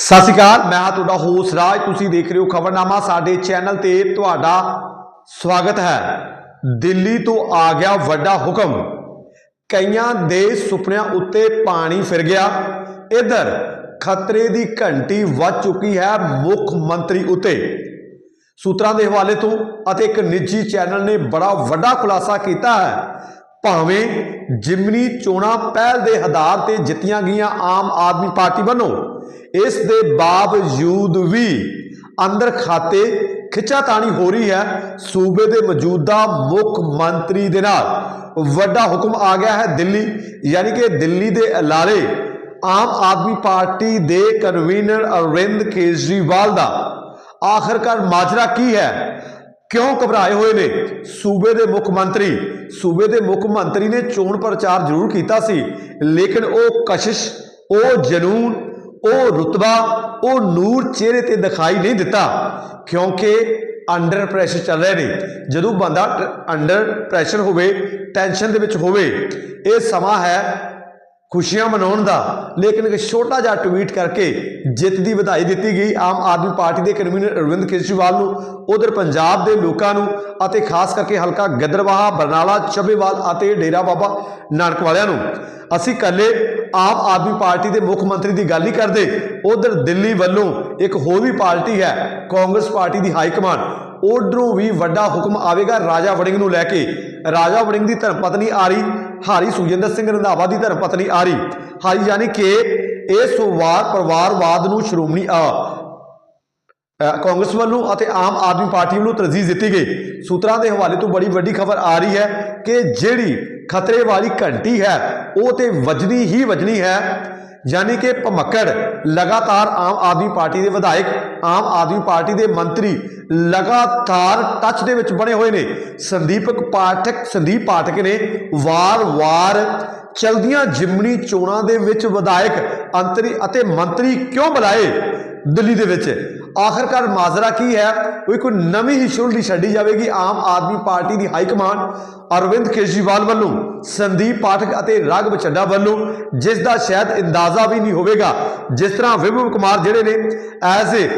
ਸਤਿ ਸ਼੍ਰੀ ਅਕਾਲ, ਮੈਂ ਹਾਂ ਤੁਹਾਡਾ ਹੋਸ ਰਾਜ। ਤੁਸੀਂ ਦੇਖ ਰਹੇ ਹੋ ਖਬਰਨਾਮਾ, ਸਾਡੇ ਚੈਨਲ ਤੇ ਤੁਹਾਡਾ ਸਵਾਗਤ ਹੈ। ਦਿੱਲੀ ਤੋਂ ਆ ਗਿਆ ਵੱਡਾ ਹੁਕਮ। ਕਈਆਂ ਦੇ ਸੁਪਨਿਆਂ ਉੱਤੇ ਪਾਣੀ ਫਿਰ ਗਿਆ। ਇਧਰ, ਖਤਰੇ ਦੀ ਘੰਟੀ ਵੱਜ ਚੁੱਕੀ ਹੈ ਮੁੱਖ ਮੰਤਰੀ ਉੱਤੇ। ਸੂਤਰਾਂ ਦੇ ਹਵਾਲੇ ਤੋਂ, ਅਤੇ ਇੱਕ ਨਿੱਜੀ ਚੈਨਲ ਨੇ ਬੜਾ ਵੱਡਾ ਖੁਲਾਸਾ ਕੀਤਾ ਹੈ। ਭਾਵੇਂ ਜਿਮਨੀ ਚੋਣਾਂ ਪਹਿਲ ਦੇ ਆਧਾਰ ਤੇ ਜਿੱਤੀਆਂ ਗਈਆਂ ਆਮ ਆਦਮੀ ਪਾਰਟੀ ਵੱਲੋਂ, ਇਸ ਦੇ ਬਾਵਜੂਦ ਵੀ ਅੰਦਰ ਖਾਤੇ ਖਿੱਚਾਤਾਣੀ ਹੋ ਰਹੀ ਹੈ। ਸੂਬੇ ਦੇ ਮੌਜੂਦਾ ਮੁੱਖ ਮੰਤਰੀ ਦੇ ਨਾਲ ਵੱਡਾ ਹੁਕਮ ਆ ਗਿਆ ਹੈ ਦਿੱਲੀ। ਯਾਨੀ ਕਿ ਦਿੱਲੀ ਦੇ ਅਲਾਰੇ ਆਮ ਆਦਮੀ ਪਾਰਟੀ ਦੇ ਕਨਵੀਨਰ ਅਰਵਿੰਦ ਕੇਜਰੀਵਾਲ ਦਾ ਆਖਰਕਾਰ ਮਾਜਰਾ ਕੀ ਹੈ? ਕਿਉਂ ਘਬਰਾਏ ਹੋਏ ਨੇ? ਸੂਬੇ ਦੇ ਮੁੱਖ ਮੰਤਰੀ, ਸੂਬੇ ਦੇ ਮੁੱਖ ਮੰਤਰੀ ਨੇ ਚੋਣ ਪ੍ਰਚਾਰ ਜ਼ਰੂਰ ਕੀਤਾ ਸੀ, ਲੇਕਿਨ ਉਹ ਕਸ਼ਿਸ਼, ਉਹ ਜਨੂਨ, ਉਹ ਰੁਤਬਾ, ਉਹ ਨੂਰ ਚਿਹਰੇ ਤੇ ਦਿਖਾਈ ਨਹੀਂ ਦਿੱਤਾ, ਕਿਉਂਕਿ ਅੰਡਰ ਪ੍ਰੈਸ਼ਰ ਚੱਲ ਰਹੇ ਨੇ। ਜਦੋਂ ਬੰਦਾ ਅੰਡਰ ਪ੍ਰੈਸ਼ਰ ਹੋਵੇ ਟੈਨਸ਼ਨ ਦੇ ਵਿੱਚ ਹੋਵੇ, ਇਹ ਸਮਾਂ ਹੈ ਖੁਸ਼ੀਆਂ ਮਨਾਉਣ ਦਾ। ਲੇਕਿਨ ਇੱਕ ਛੋਟਾ ਜਿਹਾ ਟਵੀਟ ਕਰਕੇ ਜਿੱਤ ਦੀ ਵਧਾਈ ਦਿੱਤੀ ਗਈ ਆਮ ਆਦਮੀ ਪਾਰਟੀ ਦੇ ਕਨਵੀਨਰ ਅਰਵਿੰਦ ਕੇਜਰੀਵਾਲ ਨੂੰ, ਉਧਰ ਪੰਜਾਬ ਦੇ ਲੋਕਾਂ ਨੂੰ ਅਤੇ ਖਾਸ ਕਰਕੇ ਹਲਕਾ ਗਿੱਦੜਬਾਹਾ ਬਰਨਾਲਾ ਚੱਬੇਵਾਲ ਅਤੇ ਡੇਰਾ ਬਾਬਾ ਨਾਨਕ ਵਾਲਿਆਂ ਨੂੰ। ਅਸੀਂ ਕੱਲੇ ਆਮ ਆਦਮੀ ਪਾਰਟੀ ਦੇ ਮੁੱਖ ਮੰਤਰੀ ਦੀ ਗੱਲ ਨਹੀਂ ਕਰਦੇ। ਉਧਰ ਦਿੱਲੀ ਵੱਲੋਂ ਇੱਕ ਹੋਰ ਵੀ ਪਾਰਟੀ ਹੈ, ਕਾਂਗਰਸ ਪਾਰਟੀ ਦੀ ਹਾਈ ਕਮਾਂਡ ਉਧਰੋਂ ਵੀ ਵੱਡਾ ਹੁਕਮ ਆਵੇਗਾ ਰਾਜਾ ਵੜਿੰਗ ਨੂੰ ਲੈ ਕੇ। ਰਾਜਾ ਵੜਿੰਗ ਦੀ ਧਰਮ ਪਤਨੀ ਆ ਰਹੀ ਹਾਰੀ ਸੁਜਿੰਦਰ ਸਿੰਘ ਰੰਧਾਵਾ ਦੀ ਧਰਮ ਪਤਨੀ ਆ ਰਹੀ ਹਾਰੀ ਯਾਨੀ ਕਿ ਇਸ ਵਾਰ ਪਰਿਵਾਰਵਾਦ ਨੂੰ ਸ਼੍ਰੋਮਣੀ ਆ ਕਾਂਗਰਸ ਵੱਲੋਂ ਅਤੇ ਆਮ ਆਦਮੀ ਪਾਰਟੀ ਵੱਲੋਂ ਤਰਜੀਹ ਦਿੱਤੀ ਗਈ। ਸੂਤਰਾਂ ਦੇ ਹਵਾਲੇ ਤੋਂ ਬੜੀ ਵੱਡੀ ਖਬਰ ਆ ਰਹੀ ਹੈ ਕਿ ਜਿਹੜੀ ਖਤਰੇ ਵਾਲੀ ਘੰਟੀ ਹੈ, ਉਹ ਤੇ ਵੱਜਣੀ ਹੀ ਵੱਜਣੀ ਹੈ। ਯਾਨੀ ਕਿ ਭਮੱਕੜ, ਲਗਾਤਾਰ ਆਮ ਆਦਮੀ ਪਾਰਟੀ ਦੇ ਵਿਧਾਇਕ, ਆਮ ਆਦਮੀ ਪਾਰਟੀ ਦੇ ਮੰਤਰੀ ਲਗਾਤਾਰ ਟੱਚ ਦੇ ਵਿੱਚ ਬਣੇ ਹੋਏ ਨੇ। ਸੰਦੀਪਕ ਪਾਠਕ, ਸੰਦੀਪ ਪਾਠਕ ਨੇ ਵਾਰ-ਵਾਰ ਚਲਦੀਆਂ ਜਿਮਨੀ ਚੋਣਾਂ ਦੇ ਵਿੱਚ ਵਿਧਾਇਕ, ਅੰਤਰੀ ਅਤੇ ਮੰਤਰੀ ਕਿਉਂ ਬੁਲਾਏ? ਦਿੱਲੀ ਦੇ ਵਿੱਚ ਆਖਰਕਾਰ ਮਾਜ਼ਰਾ ਕੀ ਹੈ? ਕੋਈ ਕੋਈ ਨਵੀਂ ਹੀ ਸ਼ੁਰਲੀ ਛੱਡੀ ਜਾਵੇਗੀ ਆਮ ਆਦਮੀ ਪਾਰਟੀ ਦੀ ਹਾਈ ਕਮਾਂਡ। ਅਰਵਿੰਦ ਕੇਜਰੀਵਾਲ ਵੱਲੋਂ, ਸੰਦੀਪ ਪਾਠਕ ਅਤੇ ਰਾਘਵ ਚੱਡਾ ਵੱਲੋਂ, ਜਿਸ ਦਾ ਸ਼ਾਇਦ ਅੰਦਾਜ਼ਾ ਵੀ ਨਹੀਂ ਹੋਵੇਗਾ, ਜਿਸ ਤਰ੍ਹਾਂ ਵਿਭਵ ਕੁਮਾਰ ਜਿਹੜੇ ਨੇ, ਐਜ਼ ਏ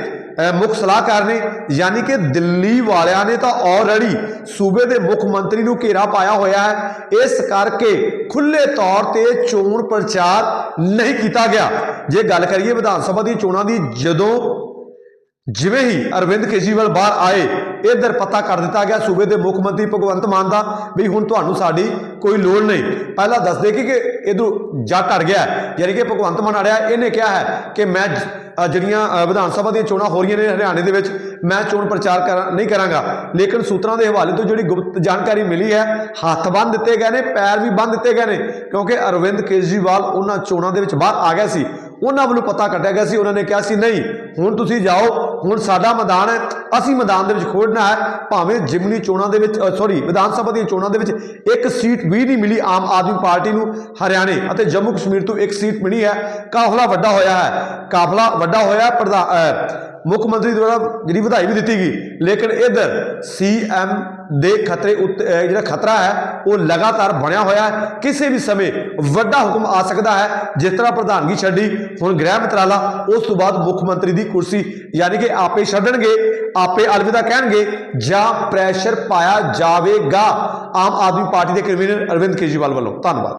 ਮੁੱਖ ਸਲਾਹਕਾਰ ਨੇ, ਯਾਨੀ ਕਿ ਦਿੱਲੀ ਵਾਲਿਆਂ ਨੇ ਤਾਂ ਆਲਰੇਡੀ ਸੂਬੇ ਦੇ ਮੁੱਖ ਮੰਤਰੀ ਨੂੰ ਘੇਰਾ ਪਾਇਆ ਹੋਇਆ ਹੈ। ਇਸ ਕਰਕੇ ਖੁੱਲੇ ਤੌਰ ਤੇ ਚੋਣ ਪ੍ਰਚਾਰ ਨਹੀਂ ਕੀਤਾ ਗਿਆ। ਜੇ ਗੱਲ ਕਰੀਏ ਵਿਧਾਨ ਸਭਾ ਦੀ ਚੋਣਾਂ ਦੀ, ਜਦੋਂ ਜਿਵੇਂ ਹੀ ਅਰਵਿੰਦ ਕੇਜਰੀਵਾਲ ਬਾਹਰ ਆਏ, ਇਧਰ ਪਤਾ ਕਰ ਦਿੱਤਾ ਗਿਆ ਸੂਬੇ ਦੇ ਮੁੱਖ ਮੰਤਰੀ ਭਗਵੰਤ ਮਾਨ ਦਾ ਵੀ ਹੁਣ ਤੁਹਾਨੂੰ ਸਾਡੀ ਕੋਈ ਲੋੜ ਨਹੀਂ। ਪਹਿਲਾਂ ਦੱਸਦੇ ਕਿ ਕਿ ਇਧਰ ਜਾ ਟੜ ਗਿਆ ਹੈ। ਯਾਨੀ ਕਿ ਭਗਵੰਤ ਮਾਨ ਅੜਿਆ, ਇਹਨੇ ਕਿਹਾ ਹੈ ਕਿ ਮੈਂ ਜਿਹੜੀਆਂ ਵਿਧਾਨ ਸਭਾ ਦੀਆਂ ਚੋਣਾਂ ਹੋ ਰਹੀਆਂ ਨੇ ਹਰਿਆਣੇ ਦੇ ਵਿੱਚ, ਮੈਂ ਚੋਣ ਪ੍ਰਚਾਰ ਕਰਾਂ, ਨਹੀਂ ਕਰਾਂਗਾ। ਲੇਕਿਨ ਸੂਤਰਾਂ ਦੇ ਹਵਾਲੇ ਤੋਂ ਜਿਹੜੀ ਗੁਪਤ ਜਾਣਕਾਰੀ ਮਿਲੀ ਹੈ, ਹੱਥ ਬੰਨ ਦਿੱਤੇ ਗਏ ਨੇ, ਪੈਰ ਵੀ ਬੰਨ ਦਿੱਤੇ ਗਏ ਨੇ, ਕਿਉਂਕਿ ਅਰਵਿੰਦ ਕੇਜਰੀਵਾਲ ਉਹਨਾਂ ਚੋਣਾਂ ਦੇ ਵਿੱਚ ਬਾਹਰ ਆ ਗਿਆ ਸੀ। ਉਹਨਾਂ ਵੱਲੋਂ ਪਤਾ ਕੱਢਿਆ ਗਿਆ ਸੀ, ਉਹਨਾਂ ਨੇ ਕਿਹਾ ਸੀ, ਨਹੀਂ, ਹੁਣ ਤੁਸੀਂ ਜਾਓ, ਹੁਣ ਸਾਡਾ ਮੈਦਾਨ ਹੈ, ਅਸੀਂ ਮੈਦਾਨ ਦੇ ਵਿੱਚ ਖੋੜਨਾ ਹੈ। ਭਾਵੇਂ ਜਿਮਨੀ ਚੋਣਾਂ ਦੇ ਵਿੱਚ ਸੌਰੀ ਵਿਧਾਨ ਸਭਾ ਦੀਆਂ ਚੋਣਾਂ ਦੇ ਵਿੱਚ ਇੱਕ ਸੀਟ ਵੀ ਨਹੀਂ ਮਿਲੀ ਆਮ ਆਦਮੀ ਪਾਰਟੀ ਨੂੰ, ਹਰਿਆਣੇ ਅਤੇ ਜੰਮੂ ਕਸ਼ਮੀਰ ਤੋਂ ਇੱਕ ਸੀਟ ਮਿਲੀ ਹੈ। ਕਾਫਲਾ ਵੱਡਾ ਹੋਇਆ ਹੈ, ਕਾਫਲਾ ਵੱਡਾ ਹੋਇਆ ਪ੍ਰਧਾਨ ਮੁੱਖ ਮੰਤਰੀ ਦੁਆਰਾ ਜਿਹੜੀ ਵਧਾਈ ਵੀ ਦਿੱਤੀ ਗਈ। ਲੇਕਿਨ ਇਧਰ ਸੀਐਮ ਦੇ ਖਤਰੇ ਉੱਤੇ ਜਿਹੜਾ ਖਤਰਾ ਹੈ, ਉਹ ਲਗਾਤਾਰ ਬਣਿਆ ਹੋਇਆ ਹੈ। ਕਿਸੇ ਵੀ ਸਮੇਂ ਵੱਡਾ ਹੁਕਮ ਆ ਸਕਦਾ ਹੈ, ਜਿਸ ਤਰ੍ਹਾਂ ਪ੍ਰਧਾਨਗੀ ਛੱਡੀ, ਹੁਣ ਗ੍ਰਹਿ ਮੰਤਰਾਲਾ ਉਸ ਤੋਂ ਬਾਅਦ ਮੁੱਖ ਮੰਤਰੀ ਦੀ ਕੁਰਸੀ ਯਾਨੀ ਕਿ ਆਪੇ ਛੱਡਣਗੇ, ਆਪੇ ਅਲਵਿਦਾ ਕਹਿਣਗੇ, ਜਾਂ ਪ੍ਰੈਸ਼ਰ ਪਾਇਆ ਜਾਵੇਗਾ। ਆਮ ਆਦਮੀ ਪਾਰਟੀ ਦੇ ਕਨਵੀਨਰ ਅਰਵਿੰਦ ਕੇਜਰੀਵਾਲ ਵੱਲੋਂ। ਧੰਨਵਾਦ।